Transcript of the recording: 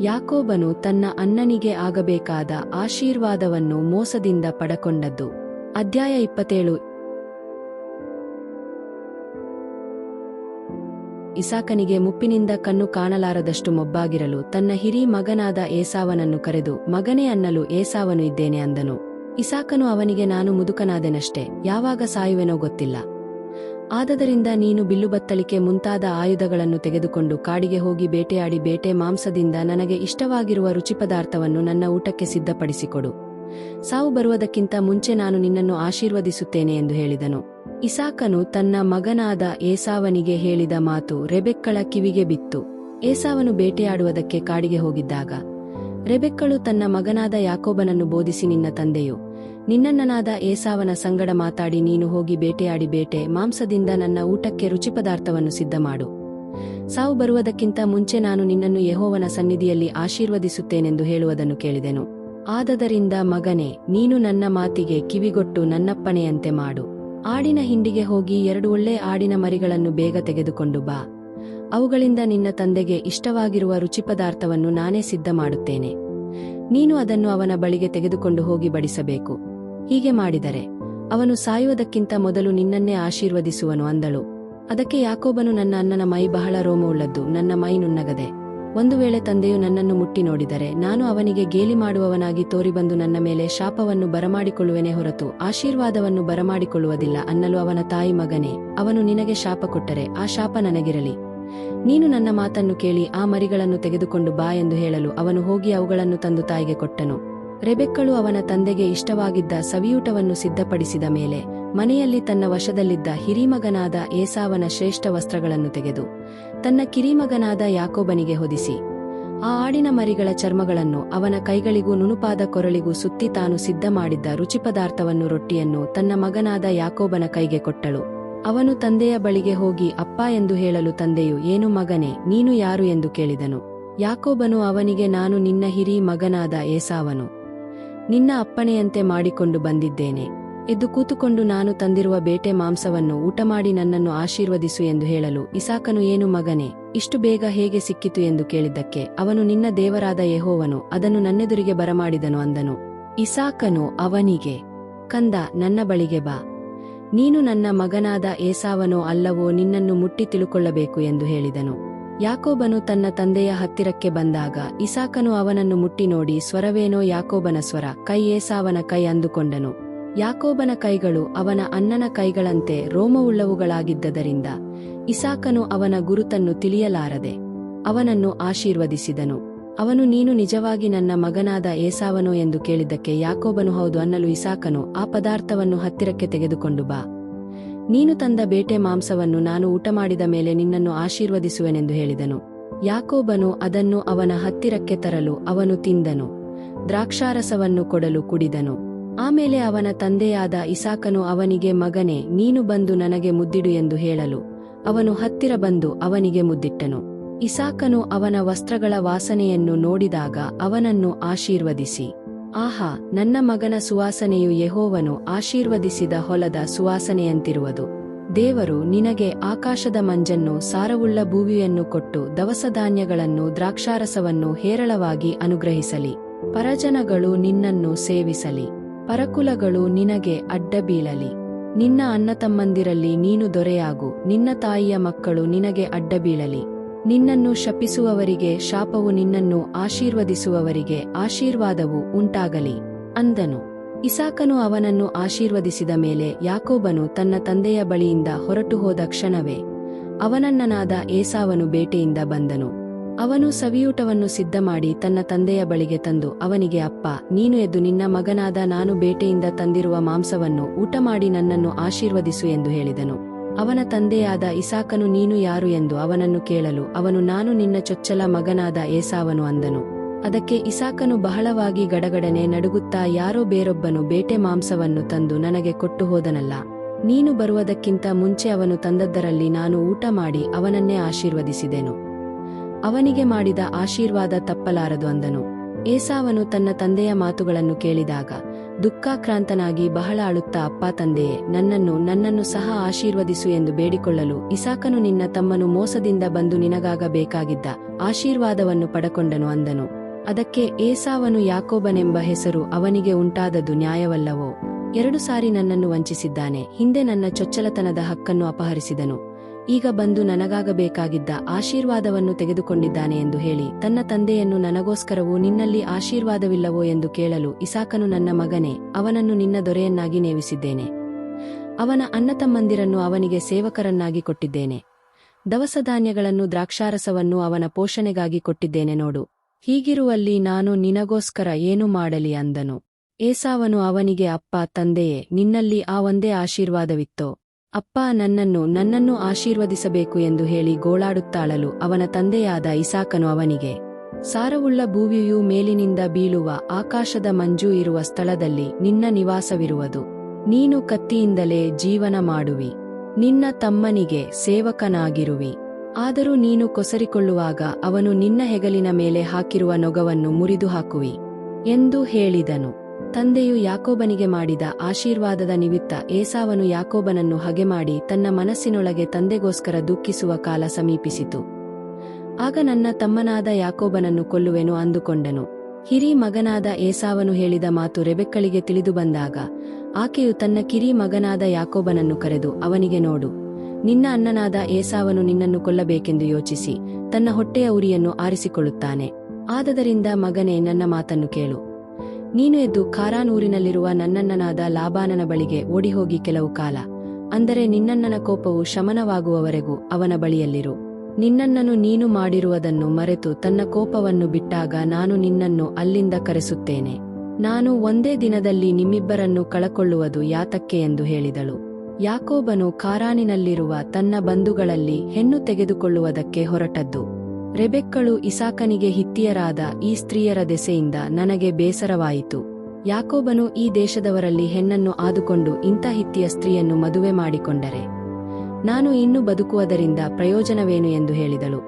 ಯಾಕೋಬನು ತನ್ನ ಅಣ್ಣನಿಗೆ ಆಗಬೇಕಾದ ಆಶೀರ್ವಾದವನ್ನು ಮೋಸದಿಂದ ಪಡಕೊಂಡದ್ದು. ಅಧ್ಯಾಯ ಇಪ್ಪತ್ತೇಳು. ಇಸಾಕನಿಗೆ ಮುಪ್ಪಿನಿಂದ ಕಣ್ಣು ಕಾಣಲಾರದಷ್ಟು ಮೊಬ್ಬಾಗಿರಲು ತನ್ನ ಹಿರಿ ಮಗನಾದ ಏಸಾವನನ್ನು ಕರೆದು, ಮಗನೇ ಅನ್ನಲು ಏಸಾವನು ಇದ್ದೇನೆ ಅಂದನು. ಇಸಾಕನು ಅವನಿಗೆ, ನಾನು ಮುದುಕನಾದೆನಷ್ಟೇ, ಯಾವಾಗ ಸಾಯುವೆನೋ ಗೊತ್ತಿಲ್ಲ. ಆದದರಿಂದ ನೀನು ಬಿಲ್ಲುಬತ್ತಲಿಕೆ ಮುಂತಾದ ಆಯುಧಗಳನ್ನು ತೆಗೆದುಕೊಂಡು ಕಾಡಿಗೆ ಹೋಗಿ ಬೇಟೆಯಾಡಿ ಬೇಟೆ ಮಾಂಸದಿಂದ ನನಗೆ ಇಷ್ಟವಾಗಿರುವ ರುಚಿ ಪದಾರ್ಥವನ್ನು ನನ್ನ ಊಟಕ್ಕೆ ಸಿದ್ಧಪಡಿಸಿಕೊಡು. ಸಾವು ಬರುವುದಕ್ಕಿಂತ ಮುಂಚೆ ನಾನು ನಿನ್ನನ್ನು ಆಶೀರ್ವದಿಸುತ್ತೇನೆ ಎಂದು ಹೇಳಿದನು. ಇಸಾಕನು ತನ್ನ ಮಗನಾದ ಏಸಾವನಿಗೆ ಹೇಳಿದ ಮಾತು ರೆಬೆಕ್ಕಳ ಕಿವಿಗೆ ಬಿತ್ತು. ಏಸಾವನು ಬೇಟೆಯಾಡುವುದಕ್ಕೆ ಕಾಡಿಗೆ ಹೋಗಿದ್ದಾಗ, ರೆಬೆಕ್ಕಳು ತನ್ನ ಮಗನಾದ ಯಾಕೋಬನನ್ನು ಬೋಧಿಸಿ ನಿನ್ನ ತಂದೆಯು ನಿನ್ನಣ್ಣನಾದ ಏಸಾವನ ಸಂಗಡ ಮಾತಾಡಿ ನೀನು ಹೋಗಿ ಬೇಟೆಯಾಡಿ ಬೇಟೆ, ಮಾಂಸದಿಂದ ನನ್ನ ಊಟಕ್ಕೆ ರುಚಿಪದಾರ್ಥವನ್ನು ಸಿದ್ಧ ಮಾಡು. ಸಾವು ಬರುವುದಕ್ಕಿಂತ ಮುಂಚೆ ನಾನು ನಿನ್ನನ್ನು ಯಹೋವನ ಸನ್ನಿಧಿಯಲ್ಲಿ ಆಶೀರ್ವದಿಸುತ್ತೇನೆಂದು ಹೇಳುವುದನ್ನು ಕೇಳಿದೆನು. ಆದದರಿಂದ ಮಗನೇ, ನೀನು ನನ್ನ ಮಾತಿಗೆ ಕಿವಿಗೊಟ್ಟು ನನ್ನಪ್ಪಣೆಯಂತೆ ಮಾಡು. ಆಡಿನ ಹಿಂಡಿಗೆ ಹೋಗಿ ಎರಡು ಒಳ್ಳೆ ಆಡಿನ ಮರಿಗಳನ್ನು ಬೇಗ ತೆಗೆದುಕೊಂಡು ಬಾ. ಅವುಗಳಿಂದ ನಿನ್ನ ತಂದೆಗೆ ಇಷ್ಟವಾಗಿರುವ ರುಚಿಪದಾರ್ಥವನ್ನು ನಾನೇ ಸಿದ್ಧ ಮಾಡುತ್ತೇನೆ. ನೀನು ಅದನ್ನು ಅವನ ಬಳಿಗೆ ತೆಗೆದುಕೊಂಡು ಹೋಗಿ ಬಡಿಸಬೇಕು. ಹೀಗೆ ಮಾಡಿದರೆ, ಅವನು ಸಾಯುವುದಕ್ಕಿಂತ ಮೊದಲು ನಿನ್ನನ್ನೇ ಆಶೀರ್ವದಿಸುವನು ಅಂದಳು. ಅದಕ್ಕೆ ಯಾಕೋಬನು ನನ್ನ ಅಣ್ಣನ ಮೈ ಬಹಳ ರೋಮವುಳ್ಳದ್ದು, ನನ್ನ ಮೈ ನುಣ್ಣಗದೆ. ಒಂದು ವೇಳೆ ತಂದೆಯು ನನ್ನನ್ನು ಮುಟ್ಟಿ ನೋಡಿದರೆ, ನಾನು ಅವನಿಗೆ ಗೇಲಿ ಮಾಡುವವನಾಗಿ ತೋರಿಬಂದು ನನ್ನ ಮೇಲೆ ಶಾಪವನ್ನು ಬರಮಾಡಿಕೊಳ್ಳುವೆನೇ ಹೊರತು ಆಶೀರ್ವಾದವನ್ನು ಬರಮಾಡಿಕೊಳ್ಳುವುದಿಲ್ಲ ಅನ್ನಲು ಅವನ ತಾಯಿ ಮಗನೇ, ಅವನು ನಿನಗೆ ಶಾಪ ಕೊಟ್ಟರೆ ಆ ಶಾಪ ನನಗಿರಲಿ. ನೀನು ನನ್ನ ಮಾತನ್ನು ಕೇಳಿ ಆ ಮರಿಗಳನ್ನು ತೆಗೆದುಕೊಂಡು ಬಾ ಎಂದು ಹೇಳಲು ಅವನು ಹೋಗಿ ಅವುಗಳನ್ನು ತಂದು ತಾಯಿಗೆ ಕೊಟ್ಟನು. ರೆಬೆಕ್ಕಳು ಅವನ ತಂದೆಗೆ ಇಷ್ಟವಾಗಿದ್ದ ಸವಿಯೂಟವನ್ನು ಸಿದ್ಧಪಡಿಸಿದ ಮೇಲೆ ಮನೆಯಲ್ಲಿ ತನ್ನ ವಶದಲ್ಲಿದ್ದ ಹಿರಿಮಗನಾದ ಏಸಾವನ ಶ್ರೇಷ್ಠ ವಸ್ತ್ರಗಳನ್ನು ತೆಗೆದು ತನ್ನ ಕಿರಿಮಗನಾದ ಯಾಕೋಬನಿಗೆ ಹೊದಿಸಿ. ಆ ಆಡಿನ ಮರಿಗಳ ಚರ್ಮಗಳನ್ನು ಅವನ ಕೈಗಳಿಗೂ ನುಣುಪಾದ ಕೊರಳಿಗೂ ಸುತ್ತಿ ತಾನು ಸಿದ್ಧ ಮಾಡಿದ್ದ ರುಚಿ ಪದಾರ್ಥವನ್ನು ರೊಟ್ಟಿಯನ್ನು ತನ್ನ ಮಗನಾದ ಯಾಕೋಬನ ಕೈಗೆ ಕೊಟ್ಟಳು. ಅವನು ತಂದೆಯ ಬಳಿಗೆ ಹೋಗಿ, ಅಪ್ಪ ಎಂದು ಹೇಳಲು ತಂದೆಯು, ಏನು ಮಗನೇ, ನೀನು ಯಾರು? ಎಂದು ಕೇಳಿದನು. ಯಾಕೋಬನು, ಅವನಿಗೆ ನಾನು ನಿನ್ನ ಹಿರಿ ಮಗನಾದ ಏಸಾವನು. ನಿನ್ನ ಅಪ್ಪಣೆಯಂತೆ ಮಾಡಿಕೊಂಡು ಬಂದಿದ್ದೇನೆ. ಎದ್ದು ಕೂತುಕೊಂಡು ನಾನು ತಂದಿರುವ ಬೇಟೆ ಮಾಂಸವನ್ನು ಊಟ ಮಾಡಿ ನನ್ನನ್ನು ಆಶೀರ್ವದಿಸು ಎಂದು ಹೇಳಲು ಇಸಾಕನು, ಏನು ಮಗನೇ, ಇಷ್ಟು ಬೇಗ ಹೇಗೆ ಸಿಕ್ಕಿತು ಎಂದು ಕೇಳಿದ್ದಕ್ಕೆ ಅವನು, ನಿನ್ನ ದೇವರಾದ ಯೆಹೋವನು ಅದನ್ನು ನನ್ನೆದುರಿಗೆ ಬರಮಾಡಿದನು ಅಂದನು. ಇಸಾಕನು ಅವನಿಗೆ, ಕಂದ, ನನ್ನ ಬಳಿಗೆ ಬಾ. ನೀನು ನನ್ನ ಮಗನಾದ ಏಸಾವನೋ ಅಲ್ಲವೋ ನಿನ್ನನ್ನು ಮುಟ್ಟಿ ತಿಳುಕೊಳ್ಳಬೇಕು ಎಂದು ಹೇಳಿದನು. ಯಾಕೋಬನು ತನ್ನ ತಂದೆಯ ಹತ್ತಿರಕ್ಕೆ ಬಂದಾಗ ಇಸಾಕನು ಅವನನ್ನು ಮುಟ್ಟಿ ನೋಡಿ, ಸ್ವರವೇನೋ ಯಾಕೋಬನ ಸ್ವರ, ಕೈ ಏಸಾವನ ಕೈ ಅಂದುಕೊಂಡನು. ಯಾಕೋಬನ ಕೈಗಳು ಅವನ ಅಣ್ಣನ ಕೈಗಳಂತೆ ರೋಮವುಳ್ಳವುಗಳಾಗಿದ್ದರಿಂದ ಇಸಾಕನು ಅವನ ಗುರುತನ್ನು ತಿಳಿಯಲಾರದೆ ಅವನನ್ನು ಆಶೀರ್ವದಿಸಿದನು. ಅವನು ನೀನು ನಿಜವಾಗಿ ನನ್ನ ಮಗನಾದ ಏಸಾವನೋ ಎಂದು ಕೇಳಿದ್ದಕ್ಕೆ ಯಾಕೋಬನು, ಹೌದು, ಅನ್ನಲು ಇಸಾಕನು ಆ ಪದಾರ್ಥವನ್ನು ಹತ್ತಿರಕ್ಕೆ ತೆಗೆದುಕೊಂಡು ಬಾ. ನೀನು ತಂದ ಬೇಟೆ ಮಾಂಸವನ್ನು ನಾನು ಊಟ ಮಾಡಿದ ಮೇಲೆ ನಿನ್ನನ್ನು ಆಶೀರ್ವದಿಸುವೆನೆಂದು ಹೇಳಿದನು. ಯಾಕೋಬನು ಅದನ್ನು ಅವನ ಹತ್ತಿರಕ್ಕೆ ತರಲು ಅವನು ತಿಂದನು. ದ್ರಾಕ್ಷಾರಸವನ್ನು ಕೊಡಲು ಕುಡಿದನು. ಆಮೇಲೆ ಅವನ ತಂದೆಯಾದ ಇಸಾಕನು ಅವನಿಗೆ, ಮಗನೇ, ನೀನು ಬಂದು ನನಗೆ ಮುದ್ದಿಡು ಎಂದು ಹೇಳಲು. ಅವನು ಹತ್ತಿರ ಬಂದು ಅವನಿಗೆ ಮುದ್ದಿಟ್ಟನು. ಇಸಾಕನು ಅವನ ವಸ್ತ್ರಗಳ ವಾಸನೆಯನ್ನು ನೋಡಿದಾಗ ಅವನನ್ನು ಆಶೀರ್ವದಿಸಿ. ಆಹಾ, ನನ್ನ ಮಗನ ಸುವಾಸನೆಯು ಯೆಹೋವನು ಆಶೀರ್ವದಿಸಿದ ಹೊಲದ ಸುವಾಸನೆಯಂತಿರುವುದು. ದೇವರು ನಿನಗೆ ಆಕಾಶದ ಮಂಜನ್ನು, ಸಾರವುಳ್ಳ ಭೂವಿಯನ್ನು ಕೊಟ್ಟು ದವಸಧಾನ್ಯಗಳನ್ನು, ದ್ರಾಕ್ಷಾರಸವನ್ನು ಹೇರಳವಾಗಿ ಅನುಗ್ರಹಿಸಲಿ. ಪರಜನಗಳು ನಿನ್ನನ್ನು ಸೇವಿಸಲಿ. ಪರಕುಲಗಳು ನಿನಗೆ ಅಡ್ಡಬೀಳಲಿ ನಿನ್ನ ಅಣ್ಣತಮ್ಮಂದಿರಲ್ಲಿ ನೀನು ದೊರೆಯಾಗು. ನಿನ್ನ ತಾಯಿಯ ಮಕ್ಕಳು ನಿನಗೆ ಅಡ್ಡಬೀಳಲಿ ನಿನ್ನನ್ನು ಶಪಿಸುವವರಿಗೆ, ಶಾಪವು ನಿನ್ನನ್ನು ಆಶೀರ್ವದಿಸುವವರಿಗೆ ಆಶೀರ್ವಾದವು ಉಂಟಾಗಲಿ ಅಂದನು. ಇಸಾಕನು ಅವನನ್ನು ಆಶೀರ್ವದಿಸಿದ ಮೇಲೆ ಯಾಕೋಬನು ತನ್ನ ತಂದೆಯ ಬಳಿಯಿಂದ ಹೊರಟು ಹೋದ ಕ್ಷಣವೇ ಅವನಣ್ಣನಾದ ಏಸಾವನು ಬೇಟೆಯಿಂದ ಬಂದನು. ಅವನು ಸವಿಯೂಟವನ್ನು ಸಿದ್ಧ ಮಾಡಿ ತನ್ನ ತಂದೆಯ ಬಳಿಗೆ ತಂದು ಅವನಿಗೆ, ಅಪ್ಪ, ನೀನು ಎದ್ದು ನಿನ್ನ ಮಗನಾದ ನಾನು ಬೇಟೆಯಿಂದ ತಂದಿರುವ ಮಾಂಸವನ್ನು ಊಟ ಮಾಡಿ ನನ್ನನ್ನು ಆಶೀರ್ವದಿಸು ಎಂದು ಹೇಳಿದನು. ಅವನ ತಂದೆಯಾದ ಇಸಾಕನು ನೀನು ಯಾರು ಎಂದು ಅವನನ್ನು ಕೇಳಲು ಅವನು ನಾನು ನಿನ್ನ ಚೊಚ್ಚಲ ಮಗನಾದ ಏಸಾವನು ಅಂದನು. ಅದಕ್ಕೆ ಇಸಾಕನು ಬಹಳವಾಗಿ ಗಡಗಡನೆ ನಡುಗುತ್ತಾ ಯಾರೋ ಬೇರೊಬ್ಬನು ಬೇಟೆ ಮಾಂಸವನ್ನು ತಂದು ನನಗೆ ಕೊಟ್ಟು ಹೋದನಲ್ಲ. ನೀನು ಬರುವುದಕ್ಕಿಂತ ಮುಂಚೆ ಅವನು ತಂದದ್ದರಲ್ಲಿ ನಾನು ಊಟ ಮಾಡಿ ಅವನನ್ನೇ ಆಶೀರ್ವದಿಸಿದೆನು. ಅವನಿಗೆ ಮಾಡಿದ ಆಶೀರ್ವಾದ ತಪ್ಪಲಾರದು ಅಂದನು. ಏಸಾವನು ತನ್ನ ತಂದೆಯ ಮಾತುಗಳನ್ನು ಕೇಳಿದಾಗ ದುಃಖಾಕ್ರಾಂತನಾಗಿ ಬಹಳ ಅಳುತ್ತಾ ಅಪ್ಪ ತಂದೆಯೇ ನನ್ನನ್ನು ನನ್ನನ್ನು ಸಹ ಆಶೀರ್ವದಿಸು ಎಂದು ಬೇಡಿಕೊಳ್ಳಲು ಇಸಾಕನು ನಿನ್ನ ತಮ್ಮನು ಮೋಸದಿಂದ ಬಂದು ನಿನಗಾಗಬೇಕಾಗಿದ್ದ ಆಶೀರ್ವಾದವನ್ನು ಪಡಕೊಂಡನು ಅಂದನು. ಅದಕ್ಕೆ ಏಸಾವನು ಯಾಕೋಬನೆಂಬ ಹೆಸರು ಅವನಿಗೆ ಉಂಟಾದದ್ದು ನ್ಯಾಯವಲ್ಲವೋ? ಎರಡು ಸಾರಿ ನನ್ನನ್ನು ವಂಚಿಸಿದ್ದಾನೆ, ಹಿಂದೆ ನನ್ನ ಚೊಚ್ಚಲತನದ ಹಕ್ಕನ್ನು ಅಪಹರಿಸಿದನು. ಈಗ ಬಂದು ನನಗಾಗಬೇಕಾಗಿದ್ದ ಆಶೀರ್ವಾದವನ್ನು ತೆಗೆದುಕೊಂಡಿದ್ದಾನೆ ಎಂದು ಹೇಳಿ, ತನ್ನ ತಂದೆಯನ್ನು ನನಗೋಸ್ಕರವೂ ನಿನ್ನಲ್ಲಿ ಆಶೀರ್ವಾದವಿಲ್ಲವೋ ಎಂದು ಕೇಳಲು ಇಸಾಕನು ನನ್ನ ಮಗನೇ, ಅವನನ್ನು ನಿನ್ನ ದೊರೆಯನ್ನಾಗಿ ನೇಮಿಸಿದ್ದೇನೆ. ಅವನ ಅಣ್ಣತಮ್ಮಂದಿರನ್ನು ಅವನಿಗೆ ಸೇವಕರನ್ನಾಗಿ ಕೊಟ್ಟಿದ್ದೇನೆ. ದವಸ ಧಾನ್ಯಗಳನ್ನು ದ್ರಾಕ್ಷಾರಸವನ್ನು ಅವನ ಪೋಷಣೆಗಾಗಿ ಕೊಟ್ಟಿದ್ದೇನೆ ನೋಡು. ಹೀಗಿರುವಲ್ಲಿ ನಾನು ನಿನಗೋಸ್ಕರ ಏನು ಮಾಡಲಿ ಅಂದನು. ಏಸಾವನು ಅವನಿಗೆ, ಅಪ್ಪ, ತಂದೆಯೇ, ನಿನ್ನಲ್ಲಿ ಆ ಒಂದೇ ಆಶೀರ್ವಾದವಿತ್ತೋ? ಅಪ್ಪ ನನ್ನನ್ನು ನನ್ನನ್ನು ಆಶೀರ್ವದಿಸಬೇಕು ಎಂದು ಹೇಳಿ ಗೋಳಾಡುತ್ತಾಳಲು ಅವನ ತಂದೆಯಾದ ಇಸಾಕನು ಅವನಿಗೆ, ಸಾರವುಳ್ಳ ಭೂವಿಯು ಮೇಲಿನಿಂದ ಬೀಳುವ ಆಕಾಶದ ಮಂಜು ಇರುವ ಸ್ಥಳದಲ್ಲಿ ನಿನ್ನ ನಿವಾಸವಿರುವುದು. ನೀನು ಕತ್ತಿಯಿಂದಲೇ ಜೀವನ ಮಾಡುವಿ. ನಿನ್ನ ತಮ್ಮನಿಗೆ ಸೇವಕನಾಗಿರುವಿ. ಆದರೂ ನೀನು ಕೊಸರಿಕೊಳ್ಳುವಾಗ ಅವನು ನಿನ್ನ ಹೆಗಲಿನ ಮೇಲೆ ಹಾಕಿರುವ ನೊಗವನ್ನು ಮುರಿದು ಹಾಕುವಿ ಎಂದು ಹೇಳಿದನು. ತಂದೆಯು ಯಾಕೋಬನಿಗೆ ಮಾಡಿದ ಆಶೀರ್ವಾದದ ನಿಮಿತ್ತ ಏಸಾವನು ಯಾಕೋಬನನ್ನು ಹಗೆಮಾಡಿ ತನ್ನ ಮನಸ್ಸಿನೊಳಗೆ ತಂದೆಗೋಸ್ಕರ ದುಃಖಿಸುವ ಕಾಲ ಸಮೀಪಿಸಿತು. ಆಗ ನನ್ನ ತಮ್ಮನಾದ ಯಾಕೋಬನನ್ನು ಕೊಲ್ಲುವೆನು ಅಂದುಕೊಂಡನು. ಹಿರಿ ಮಗನಾದ ಏಸಾವನು ಹೇಳಿದ ಮಾತು ರೆಬೆಕ್ಕಳಿಗೆ ತಿಳಿದು ಬಂದಾಗ, ಆಕೆಯು ತನ್ನ ಕಿರಿ ಮಗನಾದ ಯಾಕೋಬನನ್ನು ಕರೆದು ಅವನಿಗೆ ನೋಡು, ನಿನ್ನ ಅಣ್ಣನಾದ ಏಸಾವನು ನಿನ್ನನ್ನು ಕೊಲ್ಲಬೇಕೆಂದು ಯೋಚಿಸಿ, ತನ್ನ ಹೊಟ್ಟೆಯ ಉರಿಯನ್ನು ಆರಿಸಿಕೊಳ್ಳುತ್ತಾನೆ. ಆದದರಿಂದ ಮಗನೇ ನನ್ನ ಮಾತನ್ನು ಕೇಳು. ನೀನು ಎದ್ದು ಕಾರಾನೂರಿನಲ್ಲಿರುವ ನನ್ನಣ್ಣನಾದ ಲಾಬಾನನ ಬಳಿಗೆ ಓಡಿಹೋಗಿ ಕೆಲವು ಕಾಲ. ಅಂದರೆ ನಿನ್ನಣ್ಣನ ಕೋಪವು ಶಮನವಾಗುವವರೆಗೂ ಅವನ ಬಳಿಯಲ್ಲಿರು. ನಿನ್ನನ್ನನು ನೀನು ಮಾಡಿರುವುದನ್ನು ಮರೆತು ತನ್ನ ಕೋಪವನ್ನು ಬಿಟ್ಟಾಗ ನಾನು ನಿನ್ನನ್ನು ಅಲ್ಲಿಂದ ಕರೆಸುತ್ತೇನೆ. ನಾನು ಒಂದೇ ದಿನದಲ್ಲಿ ನಿಮ್ಮಿಬ್ಬರನ್ನು ಕಳಕೊಳ್ಳುವುದು ಯಾತಕ್ಕೆ ಎಂದು ಹೇಳಿದಳು. ಯಾಕೋಬನು ಕಾರಾನಿನಲ್ಲಿರುವ ತನ್ನ ಬಂಧುಗಳಲ್ಲಿ ಹೆಣ್ಣು ತೆಗೆದುಕೊಳ್ಳುವುದಕ್ಕೆ ಹೊರಟದ್ದು. ರೆಬೆಕ್ಕಳು ಇಸಾಕನಿಗೆ ಹಿತ್ತಿಯರಾದ ಈ ಸ್ತ್ರೀಯರ ದೆಸೆಯಿಂದ ನನಗೆ ಬೇಸರವಾಯಿತು. ಯಾಕೋಬನು ಈ ದೇಶದವರಲ್ಲಿ ಹೆಣ್ಣನ್ನು ಆದುಕೊಂಡು ಇಂಥ ಹಿತ್ತಿಯ ಸ್ತ್ರೀಯನ್ನು ಮದುವೆ ಮಾಡಿಕೊಂಡರೆ, ನಾನು ಇನ್ನೂ ಬದುಕುವುದರಿಂದ ಪ್ರಯೋಜನವೇನು ಎಂದು ಹೇಳಿದಳು.